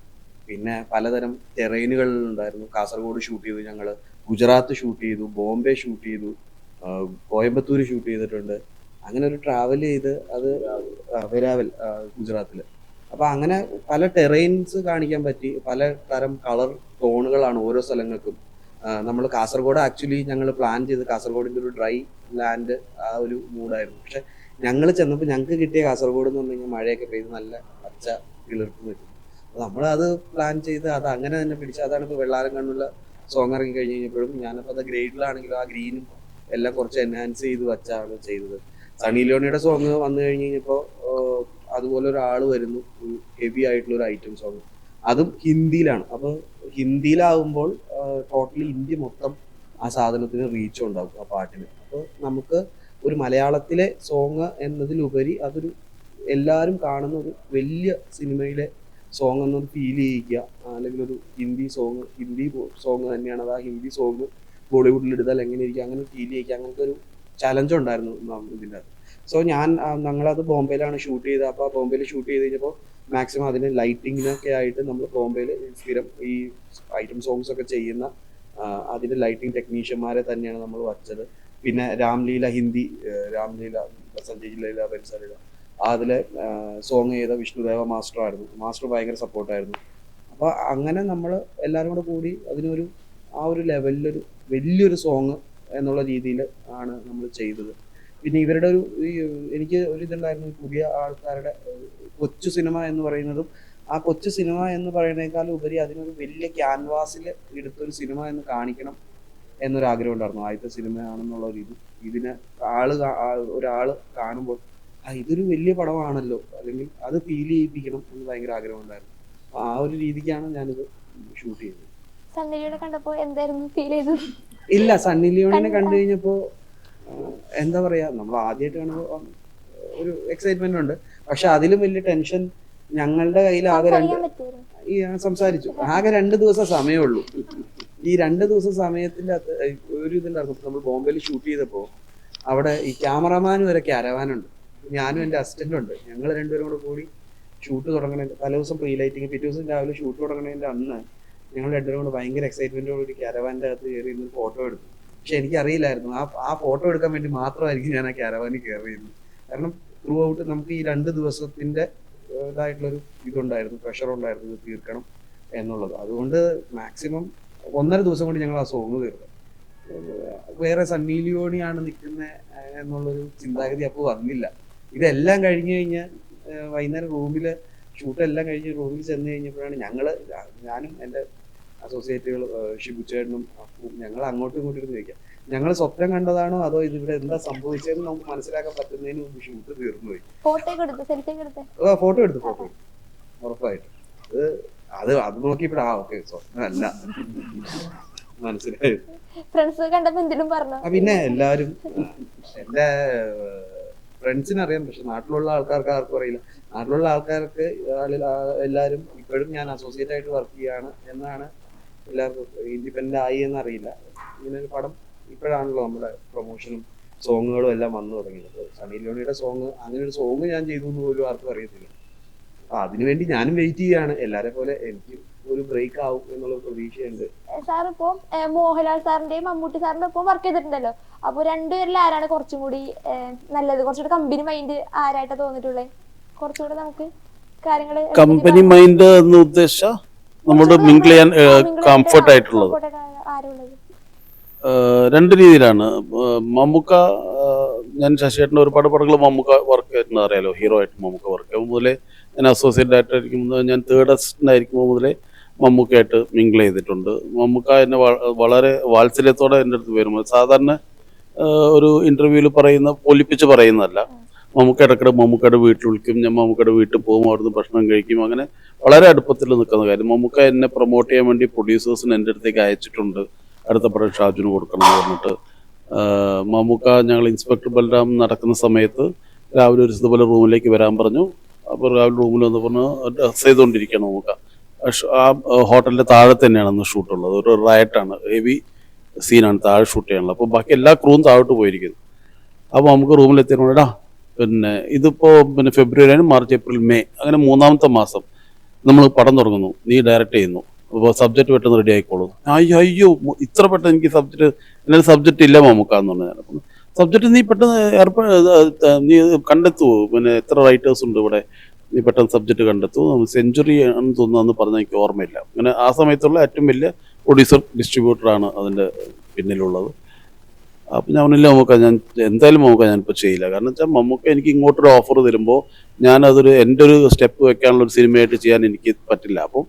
പിന്നെ പലതരം ടെറൈനുകളിലുണ്ടായിരുന്നു കാസർഗോഡ് ഷൂട്ട് ചെയ്തു ഞങ്ങൾ ഗുജറാത്ത് ഷൂട്ട് ചെയ്തു ബോംബെ ഷൂട്ട് ചെയ്തു കോയമ്പത്തൂർ ഷൂട്ട് ചെയ്തിട്ടുണ്ട്. അങ്ങനെ ഒരു ട്രാവൽ ചെയ്ത് അത് വരാവൽ വെരാവൽ അപ്പോൾ അങ്ങനെ പല ടെറൈൻസ് കാണിക്കാൻ പറ്റി പല തരം കളർ ടോണുകളാണ് ഓരോ സ്ഥലങ്ങൾക്കും. നമ്മൾ കാസർഗോഡ് ആക്ച്വലി ഞങ്ങൾ പ്ലാൻ ചെയ്ത് കാസർഗോഡിന്റെ ഒരു ഡ്രൈ ലാൻഡ് ആ ഒരു മൂഡായിരുന്നു പക്ഷെ ഞങ്ങൾ ചെന്നപ്പോൾ ഞങ്ങൾക്ക് കിട്ടിയ കാസർഗോഡ് എന്ന് പറഞ്ഞു മഴയൊക്കെ പെയ്ത് നല്ല പച്ച കിളിർത്ത് നിൽക്കും നമ്മൾ അത് പ്ലാൻ ചെയ്ത് അത് അങ്ങനെ തന്നെ പിടിച്ച് അതാണ് ഇപ്പോൾ വെള്ളാരം കണ്ണുള്ള സോങ് ഇറങ്ങി കഴിഞ്ഞ് കഴിഞ്ഞപ്പോഴും ഞാനപ്പോൾ അത് ഗ്രേഡിലാണെങ്കിലും ആ ഗ്രീനും എല്ലാം കുറച്ച് എൻഹാൻസ് ചെയ്ത് വെച്ചാണ് ചെയ്തത്. സണി ലിയോണിയുടെ സോങ് വന്നു കഴിഞ്ഞ് കഴിഞ്ഞപ്പോൾ അതുപോലെ ഒരാൾ വരുന്നു. ഹെവി ആയിട്ടുള്ള ഒരു ഐറ്റം സോങ് അതും ഹിന്ദിയിലാണ്. അപ്പോൾ ഹിന്ദിയിലാവുമ്പോൾ ടോട്ടലി ഇന്ത്യ മൊത്തം ആ സാധനത്തിന് റീച്ച് ഉണ്ടാകും ആ പാട്ടിന്. അപ്പോൾ നമുക്ക് ഒരു മലയാളത്തിലെ സോങ് എന്നതിലുപരി അതൊരു എല്ലാവരും കാണുന്ന ഒരു വലിയ സിനിമയിലെ സോങ് എന്നൊരു ഫീൽ ചെയ്യിക്കുക. അല്ലെങ്കിൽ ഒരു ഹിന്ദി സോങ് ഹിന്ദി സോങ് തന്നെയാണ്. അത് ആ ഹിന്ദി സോങ് ബോളിവുഡിൽ എടുത്താൽ എങ്ങനെ ഇരിക്കുക അങ്ങനെ ഫീൽ ചെയ്യിക്കുക. അങ്ങനത്തെ ഒരു ചലഞ്ച് ഉണ്ടായിരുന്നു ഇതിന്റെ അത് സോ ഞാൻ ഞങ്ങളത് ബോംബെയിലാണ് ഷൂട്ട് ചെയ്തത്. അപ്പോൾ ബോംബെയിൽ ഷൂട്ട് ചെയ്ത് കഴിഞ്ഞപ്പോൾ മാക്സിമം അതിന് ലൈറ്റിങ്ങിനൊക്കെ ആയിട്ട് നമ്മൾ ബോംബെയിൽ സ്ഥിരം ഈ ഐറ്റം സോങ്സ് ഒക്കെ ചെയ്യുന്ന അതിന്റെ ലൈറ്റിംഗ് ടെക്നീഷ്യന്മാരെ തന്നെയാണ് നമ്മൾ വച്ചത്. പിന്നെ രാംലീല ഹിന്ദി രാംലീല സഞ്ജയ് ലീല ബൻസലീല അതിലെ സോങ് ചെയ്ത വിഷ്ണുദേവ മാസ്റ്റർ ആയിരുന്നു. മാസ്റ്റർ ഭയങ്കര സപ്പോർട്ടായിരുന്നു അപ്പോൾ അങ്ങനെ നമ്മൾ എല്ലാവരും കൂടെ കൂടി അതിനൊരു ആ ഒരു ലെവലിലൊരു വലിയൊരു സോങ് എന്നുള്ള രീതിയിൽ ആണ് നമ്മൾ ചെയ്തത്. പിന്നെ ഇവരുടെ ഒരു എനിക്ക് ഒരു ഇതുണ്ടായിരുന്നു പുതിയ ആൾക്കാരുടെ കൊച്ചു സിനിമ എന്ന് പറയുന്നതും ആ കൊച്ചു സിനിമ എന്ന് പറയുന്നതിനേക്കാൾ ഉപരി അതിനൊരു വലിയ ക്യാൻവാസിൽ എടുത്തൊരു സിനിമ എന്ന് കാണിക്കണം എന്നൊരു ആഗ്രഹം ഉണ്ടായിരുന്നു. ആദ്യത്തെ സിനിമയാണെന്നുള്ള ഒരു ഇത്. ഇതിനെ ആൾ ഒരാൾ കാണുമ്പോൾ ഇതൊരു വലിയ പടമാണല്ലോ. അല്ലെങ്കിൽ അത് ഫീൽ ചെയ്യിപ്പിക്കണം എന്ന് ഭയങ്കര ആഗ്രഹം ഉണ്ടായിരുന്നു അപ്പൊ ആ ഒരു രീതിക്കാണ് ഞാനിത് ഷൂട്ട് ചെയ്തത്. സണ്ണിലിയോടെ കണ്ടപ്പോ എന്തായിരുന്നു ഫീൽ ചെയ്തത്? ഇല്ല സണ്ണി ലിയോണിനെ കണ്ടു കഴിഞ്ഞപ്പോ എന്താ പറയാ നമ്മൾ ആദ്യമായിട്ട് കാണുമ്പോൾ ഒരു എക്സൈറ്റ്മെന്റ് ഉണ്ട്. പക്ഷെ അതിലും വലിയ ടെൻഷൻ ഞങ്ങളുടെ കയ്യിൽ ആകെ രണ്ട് ഈ സംസാരിച്ചു. ആകെ രണ്ട് ദിവസം സമയമുള്ളൂ ഈ രണ്ട് ദിവസം സമയത്തിന്റെ അകത്ത് ഒരു ഇതുണ്ടായിരുന്നു നമ്മൾ ബോംബെയിൽ ഷൂട്ട് ചെയ്തപ്പോ അവിടെ ഈ ക്യാമറമാൻ വരെ ക്യാരവാനുണ്ട് ഞാനും എന്റെ അസിസ്റ്റന്റും ഉണ്ട്. ഞങ്ങൾ രണ്ടുപേരും കൂടെ കൂടി ഷൂട്ട് തുടങ്ങണതിന്റെ തലേ ദിവസം പ്രീ ലൈറ്റിംഗ് പിറ്റേ ദിവസം രാവിലെ ഷൂട്ട് തുടങ്ങണതിന്റെ അന്ന് ഞങ്ങൾ രണ്ടുപേരും കൂടെ ഭയങ്കര എക്സൈറ്റ്മെന്റോടുകൂടി ക്യാരവാന്റെ അകത്ത് കയറി ഇരുന്ന് ഫോട്ടോ എടുത്തു. പക്ഷെ എനിക്കറിയില്ലായിരുന്നു. ആ ആ ഫോട്ടോ എടുക്കാൻ വേണ്ടി മാത്രമായിരിക്കും ഞാൻ ആ ക്യാരവാനിൽ കയറിയിരുന്നു കാരണം ത്രൂ ഔട്ട് നമുക്ക് ഈ രണ്ട് ദിവസത്തിന്റെ ഇതായിട്ടുള്ളൊരു ഇതുണ്ടായിരുന്നു. പ്രഷർ ഉണ്ടായിരുന്നു ഇത് തീർക്കണം എന്നുള്ളത്. അതുകൊണ്ട് മാക്സിമം ഒന്നര ദിവസം കൊണ്ട് ഞങ്ങൾ ആ സോങ് ഏഹ്, വേറെ സണ്ണി ലിയോണിയാണ് നിൽക്കുന്നത് എന്നുള്ളൊരു ചിന്താഗതി അപ്പോൾ വന്നില്ല. ഇതെല്ലാം കഴിഞ്ഞു കഴിഞ്ഞാൽ വൈകുന്നേരം റൂമിൽ ഷൂട്ടെല്ലാം കഴിഞ്ഞ് റൂമിൽ ചെന്ന് കഴിഞ്ഞപ്പോഴാണ് ഞങ്ങൾ ഞാനും എന്റെ അസോസിയേറ്റുകൾ ഷിബുച്ചേട്ടനും ഞങ്ങൾ അങ്ങോട്ടും ഇങ്ങോട്ടും ഇരുന്ന് ചോദിക്കാം. ഞങ്ങൾ സ്വപ്നം കണ്ടതാണോ അതോ ഇതിവിടെ എന്താ സംഭവിച്ചതെന്ന് നമുക്ക് മനസ്സിലാക്കാൻ പറ്റുന്നതിന് മുമ്പ് ഷൂട്ട് തീർന്നു പോയി. ഫോട്ടോ എടുത്ത്? ഫോട്ടോ എടുത്തു ഫോട്ടോ എടുത്തു. ഉറപ്പായിട്ടും. അത് അത് നോക്കി നോക്കിയപ്പോഴാ ആ ഓക്കെ സ്വപ്നമല്ല. മനസ്സിലായി. ഫ്രണ്ട്സ് കണ്ടപ്പോ എന്തെങ്കിലും പറഞ്ഞു? പിന്നെ എല്ലാവരും എന്റെ ഫ്രണ്ട്സിന് അറിയാം പക്ഷെ നാട്ടിലുള്ള ആൾക്കാർക്ക് ആർക്കും അറിയില്ല. നാട്ടിലുള്ള ആൾക്കാർക്ക് എല്ലാവരും ഇപ്പോഴും ഞാൻ അസോസിയേറ്റ് ആയിട്ട് വർക്ക് ചെയ്യാണ് എന്നാണ് എല്ലാവർക്കും ഇൻഡിപെൻഡന്റ് ആയി എന്നറിയില്ല. ഇങ്ങനെ ഒരു പടം ഇപ്പോഴാണല്ലോ നമ്മുടെ പ്രൊമോഷനും സോങ്ങുകളും എല്ലാം വന്നു തുടങ്ങിയത്. സണി ലിയോണിയുടെ സോങ് അങ്ങനെ ഒരു സോങ് ഞാൻ ചെയ്തു എന്ന് പോലും ആർക്കും അറിയത്തില്ല. അപ്പൊ അതിനുവേണ്ടി ഞാനും വെയിറ്റ് ചെയ്യാണ്. എല്ലാരെ പോലെ എനിക്ക് ഒരു ബ്രേക്ക് ആവും എന്നുള്ള പ്രതീക്ഷയുണ്ട്. സാർ ഇപ്പോ മോഹൻലാൽ സാറിന്റെയും മമ്മൂട്ടി സാറിന്റെ ഒപ്പം വർക്ക് ചെയ്തിട്ടുണ്ടല്ലോ. അപ്പൊ രണ്ടുപേരിൽ ആരാണ് കുറച്ചും കൂടി നല്ലത്? കുറച്ചുകൂടി കമ്പനി മൈൻഡ് ആരായിട്ടാ തോന്നിട്ടുള്ളത് കുറച്ചുകൂടി നമുക്ക് കാര്യങ്ങൾ കമ്പനി മൈൻഡ് എന്ന് ഉദ്ദേശിച്ച നമ്മുടെ മിങ്കിൾ ചെയ്യാൻ കംഫർട്ട് ആയിട്ടുള്ളത്. രണ്ട് രീതിയിലാണ്. മമ്മൂക്ക ഞാൻ ശശിയേട്ടന്റെ ഒരുപാട് പടങ്ങൾ മമ്മൂക്ക വർക്ക് ചെയ്തിട്ടുണ്ട് അറിയാലോ. ഹീറോ ആയിട്ട് മമ്മൂക്ക വർക്ക് ചെയ്യുമ്പോൾ മുതലേ ഞാൻ അസോസിയേറ്റ് ആയിട്ടായിരിക്കും ഞാൻ തേർഡ് അസിസ്റ്റന്റ് ആയിരിക്കുമ്പോൾ മുതലേ മമ്മൂക്കയായിട്ട് മിങ്കിൾ ചെയ്തിട്ടുണ്ട്. മമ്മൂക്ക എന്നെ വളരെ വാത്സല്യത്തോടെ എന്റെ അടുത്ത് വരുമ്പോൾ സാധാരണ ഒരു ഇന്റർവ്യൂവിൽ പറയുന്ന പൊലിപ്പിച്ച് പറയുന്നതല്ല. മമ്മൂക്ക ഇടയ്ക്കിടെ മമ്മൂക്കയുടെ വീട്ടിൽ വിളിക്കും. ഞാൻ മമ്മൂക്കയുടെ വീട്ടിൽ പോകും. അവിടുന്ന് ഭക്ഷണം കഴിക്കും. അങ്ങനെ വളരെ അടുപ്പത്തിൽ നിൽക്കുന്ന കാര്യം. മമ്മൂക്ക എന്നെ പ്രൊമോട്ട് ചെയ്യാൻ വേണ്ടി പ്രൊഡ്യൂസേഴ്സിന് എന്റെ അടുത്തേക്ക് അയച്ചിട്ടുണ്ട്. അടുത്ത പടം ഷാജുന് കൊടുക്കണം എന്ന് പറഞ്ഞിട്ട്. മമ്മൂക്ക ഞങ്ങൾ ഇൻസ്പെക്ടർ ബൽറാം നടക്കുന്ന സമയത്ത് രാവിലെ ഒരു ഇതുപോലെ റൂമിലേക്ക് വരാൻ പറഞ്ഞു. അപ്പോൾ രാവിലെ റൂമിൽ വന്ന് പറഞ്ഞു ഡ്രസ് ചെയ്തുകൊണ്ടിരിക്കുകയാണ് മമ്മൂക്ക. ആ ഹോട്ടലിന്റെ താഴെ തന്നെയാണ് അന്ന് ഷൂട്ടുള്ളത് ഒരു റയറ്റാണ് ഹെവി സീനാണ് താഴെ ഷൂട്ട് ചെയ്യാനുള്ളത്. അപ്പോൾ ബാക്കി എല്ലാ ക്രൂവും താഴോട്ട് പോയിരിക്കുന്നു. അപ്പോൾ നമുക്ക് റൂമിൽ എത്തിയപ്പോഴാ പിന്നെ ഇതിപ്പോൾ പിന്നെ ഫെബ്രുവരി മാർച്ച് ഏപ്രിൽ മെയ് അങ്ങനെ മൂന്നാമത്തെ മാസം നമ്മൾ പടം തുടങ്ങുന്നു. നീ ഡയറക്റ്റ് ചെയ്യുന്നു. അപ്പോൾ സബ്ജക്റ്റ് പെട്ടെന്ന് റെഡി ആയിക്കോളൂ. അയ്യോ അയ്യോ ഇത്ര പെട്ടെന്ന് എനിക്ക് സബ്ജക്റ്റ് എന്നൊരു സബ്ജക്റ്റ് ഇല്ല മാമുക്കാന്ന് ഞാൻ അപ്പം സബ്ജക്റ്റ് നീ പെട്ടെന്ന് ഏർപ്പെ നീ കണ്ടെത്തുമോ കണ്ടെത്തൂ പിന്നെ എത്ര റൈറ്റേഴ്സ് ഉണ്ട് ഇവിടെ? പെട്ടെന്ന് സബ്ജക്റ്റ് കണ്ടെത്തൂ. സെഞ്ചുറി ആണെന്ന് തോന്നുന്നു അന്ന് പറഞ്ഞ എനിക്ക് ഓർമ്മയില്ല. അങ്ങനെ ആ സമയത്തുള്ള ഏറ്റവും വലിയ പ്രൊഡ്യൂസർ ഡിസ്ട്രിബ്യൂട്ടറാണ് അതിന്റെ പിന്നിലുള്ളത്. അപ്പം ഞാൻ പറഞ്ഞില്ല മമ്മൂക്ക ഞാൻ എന്തായാലും മമ്മൂക്ക ഞാനിപ്പോൾ ചെയ്യില്ല. കാരണം വെച്ചാൽ മമ്മൂക്ക എനിക്ക് ഇങ്ങോട്ടൊരു ഓഫർ തരുമ്പോൾ ഞാനതൊരു എന്റെ ഒരു സ്റ്റെപ്പ് വെക്കാനുള്ള ഒരു സിനിമയായിട്ട് ചെയ്യാൻ എനിക്ക് പറ്റില്ല. അപ്പം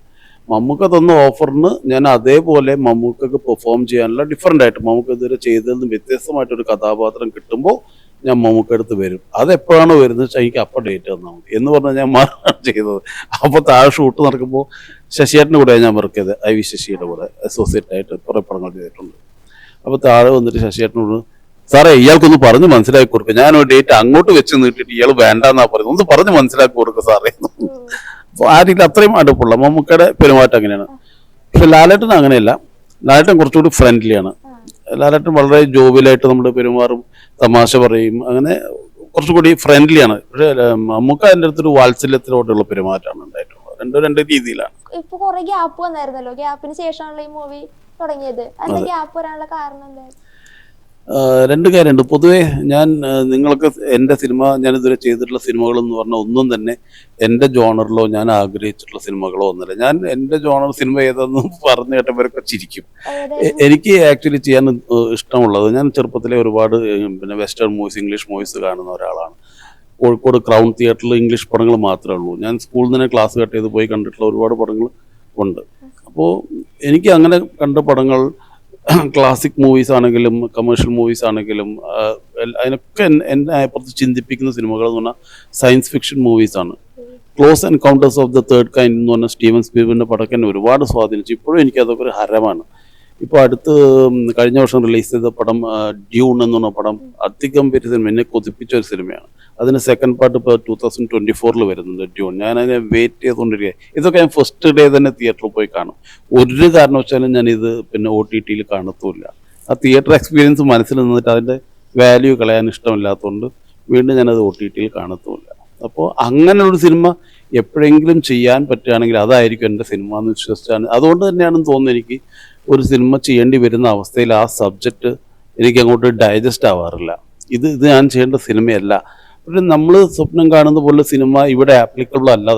മമ്മൂക്ക തന്ന ഓഫറിന് ഞാൻ അതേപോലെ മമ്മൂക്കക്ക് പെർഫോം ചെയ്യാനുള്ള ഡിഫറെന്റ് ആയിട്ട് മമ്മൂക്ക ഇതുവരെ ചെയ്തതിൽ നിന്ന് വ്യത്യസ്തമായിട്ടൊരു കഥാപാത്രം കിട്ടുമ്പോൾ ഞാൻ മമ്മൂക്ക അടുത്ത് വരും. അത് എപ്പോഴാണ് വരുന്നത് വെച്ചാൽ എനിക്ക് അപ്പം ഡേറ്റ് തന്നാൽ മതി. എന്ന് പറഞ്ഞാൽ ഞാൻ മാറാണ് ചെയ്തത്. അപ്പോൾ താഴെ ഷൂട്ട് നടക്കുമ്പോൾ ശശിയേട്ടന്റെ കൂടെ ഞാൻ വർക്ക് ചെയ്തത്. ഐ വി ശശിയുടെ കൂടെ അസോസിയേറ്റ് ആയിട്ട് കുറേ പടങ്ങൾ ചെയ്തിട്ടുണ്ട്. അപ്പോൾ താഴെ വന്നിട്ട് ശശിയേട്ടനോട് സാറേ ഇയാൾക്കൊന്ന് പറഞ്ഞ് മനസ്സിലാക്കി കൊടുക്കുക ഞാൻ ഒരു ഡേറ്റ് അങ്ങോട്ട് വെച്ച് നീട്ടിട്ട് ഇയാൾ വേണ്ടെന്നാ പറയുന്നത്. ഒന്ന് പറഞ്ഞ് മനസ്സിലാക്കി കൊടുക്കുക സാറേ. അപ്പോൾ ആ രീതിയിൽ അത്രയും അടുപ്പുള്ള മമ്മൂക്കയുടെ പെരുമാറ്റം അങ്ങനെയാണ്. പക്ഷെ ലാലേട്ടൻ അങ്ങനെയല്ല. ലാലേട്ടൻ കുറച്ചുകൂടി ഫ്രണ്ട്ലിയാണ് ലാലേട്ടൻ വളരെ ജോബിലായിട്ട് നമ്മുടെ പെരുമാറും തമാശ പറയും അങ്ങനെ കുറച്ചുകൂടി ഫ്രണ്ട്ലിയാണ് പക്ഷേ നമുക്ക് അതിന്റെ അടുത്തൊരു വാത്സല്യത്തിലോട്ടുള്ള പെരുമാറ്റമാണ് ഉണ്ടായിട്ടുള്ളത്. രണ്ടോ രണ്ട് രീതിയിലാണ്. ഇപ്പൊ കുറെ ഗ്യാപ്പ് വന്നായിരുന്നല്ലോ? ഗ്യാപ്പിന് ശേഷമാണല്ലോ ഈ മൂവി തുടങ്ങിയത്. അതിന്റെ ഗ്യാപ്പ് വരാനുള്ള കാരണം എന്തായിരുന്നു? രണ്ട് കാര്യമുണ്ട്. പൊതുവേ ഞാൻ നിങ്ങൾക്ക് എന്റെ സിനിമ ഞാൻ ഇതുവരെ ചെയ്തിട്ടുള്ള സിനിമകൾ എന്ന് പറഞ്ഞാൽ ഒന്നും തന്നെ എന്റെ ജോണറിലോ ഞാൻ ആഗ്രഹിച്ചിട്ടുള്ള സിനിമകളോ ഒന്നുമില്ല. ഞാൻ എന്റെ ജോണർ സിനിമ ഏതെന്ന് പറഞ്ഞു കേട്ടവരൊക്കെ ചിരിക്കും. എനിക്ക് ആക്ച്വലി ചെയ്യാൻ ഇഷ്ടമുള്ളത് ഞാൻ ചെറുപ്പത്തിലെ ഒരുപാട് പിന്നെ വെസ്റ്റേൺ മൂവീസ് ഇംഗ്ലീഷ് മൂവീസ് കാണുന്ന ഒരാളാണ്. കോഴിക്കോട് ക്രൗൺ തിയേറ്ററിൽ ഇംഗ്ലീഷ് പടങ്ങൾ മാത്രമേ ഉള്ളൂ. ഞാൻ സ്കൂളിൽ നിന്ന് ക്ലാസ് കട്ട് ചെയ്ത് പോയി കണ്ടിട്ടുള്ള ഒരുപാട് പടങ്ങൾ ഉണ്ട്. അപ്പോൾ എനിക്ക് അങ്ങനെ കണ്ട പടങ്ങൾ ക്ലാസിക് മൂവീസ് ആണെങ്കിലും കമേഴ്ഷ്യൽ മൂവീസ് ആണെങ്കിലും അതിനൊക്കെ എന്നെ അപ്പുറത്ത് ചിന്തിപ്പിക്കുന്ന സിനിമകൾ എന്ന് പറഞ്ഞാൽ science fiction മൂവീസാണ് close encounters of the third kind എന്ന് പറഞ്ഞ സ്റ്റീവൻ സ്പീബിന്റെ പടക്കെന്നെ ഒരുപാട് സ്വാധീനിച്ചു. ഇപ്പോഴും എനിക്ക് അതൊക്കെ ഒരു ഹരമാണ്. ഇപ്പോൾ അടുത്ത് കഴിഞ്ഞ വർഷം റിലീസ് ചെയ്ത പടം ഡ്യൂൺ എന്ന് പറഞ്ഞ പടം അതിഗംഭീര സിനിമ എന്നെ കൊതിപ്പിച്ച ഒരു സിനിമയാണ് അതിന് സെക്കൻഡ് പാർട്ട് ഇപ്പോൾ ടൂ തൗസൻഡ് ട്വന്റി ഫോറിൽ വരുന്നുണ്ട് ഡ്യൂൺ ഞാൻ അതിനെ വെയിറ്റ് ചെയ്തുകൊണ്ടിരിക്കുക ഇതൊക്കെ ഞാൻ ഫസ്റ്റ് ഡേ തന്നെ തിയേറ്ററിൽ പോയി കാണും. ഒരു കാരണവശാലും ഞാൻ ഇത് പിന്നെ ഒ ടി ടിയിൽ കാണത്തുമില്ല. ആ തിയേറ്റർ എക്സ്പീരിയൻസ് മനസ്സിൽ നിന്നിട്ട് അതിന്റെ വാല്യൂ കളയാൻ ഇഷ്ടമില്ലാത്തതുകൊണ്ട് വീണ്ടും ഞാനത് ഒ ടി ടിയിൽ കാണത്തുമില്ല. അപ്പോൾ അങ്ങനെ ഒരു സിനിമ എപ്പോഴെങ്കിലും ചെയ്യാൻ പറ്റുകയാണെങ്കിൽ അതായിരിക്കും എന്റെ സിനിമ എന്ന് വിശ്വസിച്ചാണ്. അതുകൊണ്ട് തന്നെയാണെന്ന് തോന്നുന്നു എനിക്ക് ഒരു സിനിമ ചെയ്യേണ്ടി വരുന്ന അവസ്ഥയിൽ ആ സബ്ജക്റ്റ് എനിക്ക് അങ്ങോട്ട് ഡൈജസ്റ്റ് ആവാറില്ല. ഇത് ഇത് ഞാൻ ചെയ്യേണ്ട സിനിമയല്ല പക്ഷെ നമ്മൾ സ്വപ്നം കാണുന്ന പോലെ സിനിമ ഇവിടെ ആപ്ലിക്കബിൾ അല്ല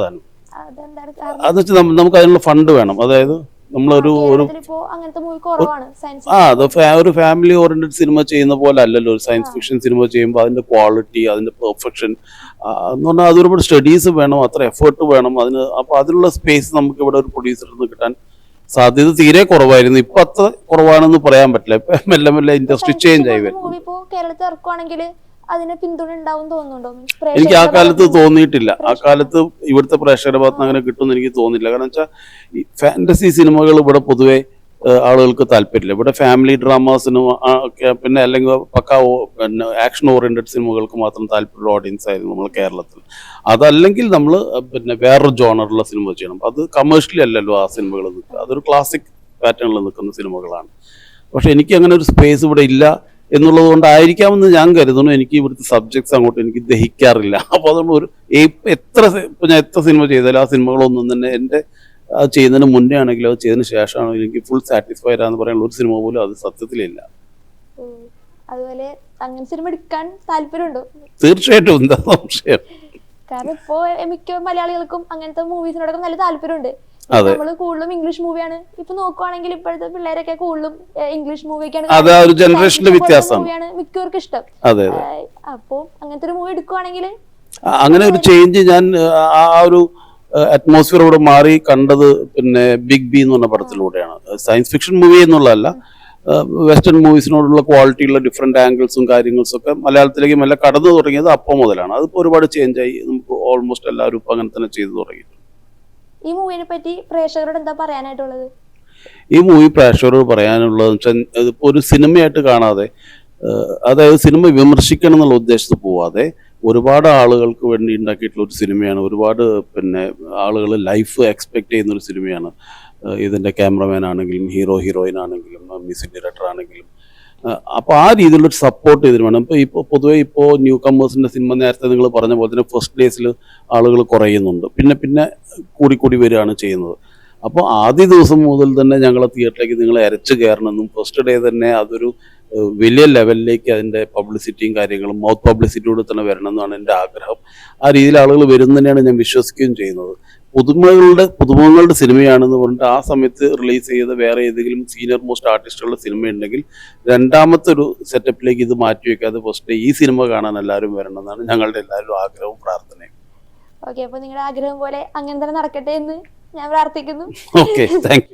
അത് വെച്ചാൽ നമുക്ക് അതിനുള്ള ഫണ്ട് വേണം. അതായത് നമ്മളൊരു ഒരു ആ അത് ഒരു ഫാമിലി ഓറിയന്റഡ് സിനിമ ചെയ്യുന്ന പോലെ അല്ലല്ലോ. ഒരു സയൻസ് ഫിക്ഷൻ സിനിമ ചെയ്യുമ്പോൾ അതിന്റെ ക്വാളിറ്റി അതിന്റെ പെർഫെക്ഷൻ എന്ന് പറഞ്ഞാൽ അത് ഒരുപാട് സ്റ്റഡീസ് വേണം. അത്ര എഫേർട്ട് വേണം. അതിന് അപ്പൊ അതിനുള്ള സ്പേസ് നമുക്ക് ഇവിടെ ഒരു പ്രൊഡ്യൂസറിൽ നിന്ന് കിട്ടാൻ സാധ്യത തീരെ കുറവായിരുന്നു. ഇപ്പൊ അത്ര കുറവാണെന്ന് പറയാൻ പറ്റില്ല. ഇപ്പൊ മെല്ലെ മെല്ലെ ഇൻഡസ്ട്രി ചേഞ്ച് ആയി വരും. മൂവി ഇപ്പോ കേരളത്തിൽ ഇറക്കുവാണെങ്കിൽ അതിന് പിന്തുണ ഉണ്ടാവും തോന്നുന്നുണ്ടോ? എനിക്ക് ആ കാലത്ത്. തോന്നിയിട്ടില്ല. ആ കാലത്ത് ഇവിടുത്തെ പ്രേക്ഷകരുടെ ഭാഗത്ത് അങ്ങനെ കിട്ടുമെന്ന് എനിക്ക് തോന്നിയില്ല കാരണം വെച്ചാൽ ഫാന്റസി സിനിമകൾ ഇവിടെ പൊതുവെ ആളുകൾക്ക് താല്പര്യമില്ല. ഇവിടെ ഫാമിലി ഡ്രാമാസിനും പിന്നെ അല്ലെങ്കിൽ പക്ക പിന്നെ ആക്ഷൻ ഓറിയന്റഡ് സിനിമകൾക്ക് മാത്രം താല്പര്യമുള്ള ഓഡിയൻസ് ആയിരുന്നു നമ്മൾ കേരളത്തിൽ. അതല്ലെങ്കിൽ നമ്മൾ പിന്നെ വേറൊരു ജോണറുള്ള സിനിമ ചെയ്യണം. അത് കമേഴ്ഷ്യലി അല്ലല്ലോ ആ സിനിമകൾ നിൽക്കുക. അതൊരു ക്ലാസിക് പാറ്റേണിൽ നിൽക്കുന്ന സിനിമകളാണ് പക്ഷെ എനിക്ക് അങ്ങനെ ഒരു സ്പേസ് ഇവിടെ ഇല്ല എന്നുള്ളത് കൊണ്ടായിരിക്കാമെന്ന് ഞാൻ കരുതുന്നു. എനിക്ക് ഇവിടുത്തെ സബ്ജക്ട്സ് അങ്ങോട്ട് എനിക്ക് ദഹിക്കാറില്ല. അപ്പോൾ അതുകൊണ്ട് ഒരു എത്ര ഞാൻ എത്ര സിനിമ ചെയ്താലും ആ സിനിമകളൊന്നും തന്നെ എന്റെ അത് ചെയ്യുന്നതിന് മുന്നേ ആണെങ്കിലും അത് ചെയ്തതിന് ശേഷമാണെങ്കിലും എനിക്ക് ഫുൾ സാറ്റിസ്ഫൈഡ് ആണെന്ന് പറയാനുള്ള ഒരു സിനിമ പോലും അത് സത്യത്തിലില്ല. അതുപോലെ അങ്ങനെ സിനിമ എടുക്കാൻ താല്പര്യമുണ്ടോ? തീർച്ചയായിട്ടും എന്താ സംശയം. കാരണം ഇപ്പോ മിക്ക മലയാളികൾക്കും അങ്ങനത്തെ മൂവീസിനോടൊക്കെ നല്ല താല്പര്യമുണ്ട്. നമ്മൾ കൂടുതലും ഇംഗ്ലീഷ് മൂവിയാണ്. ഇപ്പൊ നോക്കുവാണെങ്കിൽ ഇപ്പോഴത്തെ പിള്ളേരൊക്കെ കൂടുതലും ഇംഗ്ലീഷ് മൂവിയൊക്കെയാണ് ജനറേഷന്റെ വ്യത്യാസമാണ് മൂവിയാണ് മിക്കവർക്കും ഇഷ്ടം. അപ്പോ അങ്ങനത്തെ ഒരു മൂവി എടുക്കുവാണെങ്കിൽ അങ്ങനെ ഒരു ചേഞ്ച് ഞാൻ ആ ഒരു അറ്റ്മോസ്ഫിയർ ഇവിടെ മാറി കണ്ടത് പിന്നെ ബിഗ് ബി എന്ന് പറഞ്ഞ പടത്തിലൂടെയാണ്. സയൻസ് ഫിക്ഷൻ മൂവി എന്നുള്ളതല്ല. വെസ്റ്റേൺ മൂവീസിനോടുള്ള ക്വാളിറ്റിയുള്ള ഡിഫറെന്റ് ആംഗിൾസും കാര്യങ്ങൾസും ഒക്കെ മലയാളത്തിലേക്ക് മെല്ലെ കടന്നു തുടങ്ങിയത് അപ്പം മുതലാണ്. അതിപ്പോൾ ഒരുപാട് ചേഞ്ച് ആയി. നമുക്ക് ഓൾമോസ്റ്റ് എല്ലാവരും ഇപ്പം അങ്ങനെ തന്നെ ചെയ്തു തുടങ്ങി ഈ മൂവിനെ പറ്റി പ്രേക്ഷകരോട് എന്താ പറയാനായിട്ടുള്ളത്? ഈ മൂവി പ്രേക്ഷകരോട് പറയാനുള്ളത് വെച്ചാൽ ഇതിപ്പോ ഒരു സിനിമയായിട്ട് കാണാതെ അതായത് സിനിമ വിമർശിക്കണം എന്നുള്ള ഉദ്ദേശത്ത് പോവാതെ ഒരുപാട് ആളുകൾക്ക് വേണ്ടി ഉണ്ടാക്കിയിട്ടുള്ള ഒരു സിനിമയാണ്. ഒരുപാട് പിന്നെ ആളുകൾ ലൈഫ് എക്സ്പെക്ട് ചെയ്യുന്ന ഒരു സിനിമയാണ്. ഇതിന്റെ ക്യാമറമാൻ ആണെങ്കിലും ഹീറോ ഹീറോയിൻ ആണെങ്കിലും മ്യൂസിക് ഡയറക്ടർ ആണെങ്കിലും. അപ്പോൾ ആ രീതിയിലുള്ള സപ്പോർട്ട് ഇതിന് വേണം. ഇപ്പോൾ ഇപ്പോൾ പൊതുവെ ഇപ്പോൾ ന്യൂ കമ്മേഴ്സിന്റെ സിനിമ നേരത്തെ നിങ്ങൾ പറഞ്ഞ പോലെ തന്നെ ഫസ്റ്റ് ഡേയ്സിൽ ആളുകൾ കുറയുന്നുണ്ട്. പിന്നെ പിന്നെ കൂടി കൂടി വരികയാണ് ചെയ്യുന്നത്. അപ്പോൾ ആദ്യ ദിവസം മുതൽ തന്നെ ഞങ്ങൾ തിയേറ്ററിലേക്ക് നിങ്ങൾ അരച്ചു കയറണമെന്നും ഫസ്റ്റ് ഡേ തന്നെ അതൊരു വലിയ ലെവലിലേക്ക് അതിന്റെ പബ്ലിസിറ്റിയും കാര്യങ്ങളും മൗത്ത് പബ്ലിസിറ്റിയോട് തന്നെ വരണം എന്നാണ് എന്റെ ആഗ്രഹം. ആ രീതിയിൽ ആളുകൾ വരും തന്നെയാണ് ഞാൻ വിശ്വസിക്കുകയും ചെയ്യുന്നത്. പുതുമകളുടെ പുതുമുഖങ്ങളുടെ സിനിമയാണെന്ന് പറഞ്ഞിട്ട് ആ സമയത്ത് റിലീസ് ചെയ്ത വേറെ ഏതെങ്കിലും സീനിയർ മോസ്റ്റ് ആർട്ടിസ്റ്റുകളുടെ സിനിമ ഉണ്ടെങ്കിൽ രണ്ടാമത്തെ ഒരു സെറ്റപ്പിലേക്ക് ഇത് മാറ്റി വെക്കാതെ ഫസ്റ്റ് ഈ സിനിമ കാണാൻ എല്ലാവരും വരണം എന്നാണ് ഞങ്ങളുടെ എല്ലാവരും ആഗ്രഹവും പ്രാർത്ഥനയും. ഓക്കെ അപ്പോൾ നിങ്ങളുടെ ആഗ്രഹം പോലെ അങ്ങനെ തന്നെ നടക്കട്ടെ എന്ന്? ഞാൻ പ്രാർത്ഥിക്കുന്നു. Okay thank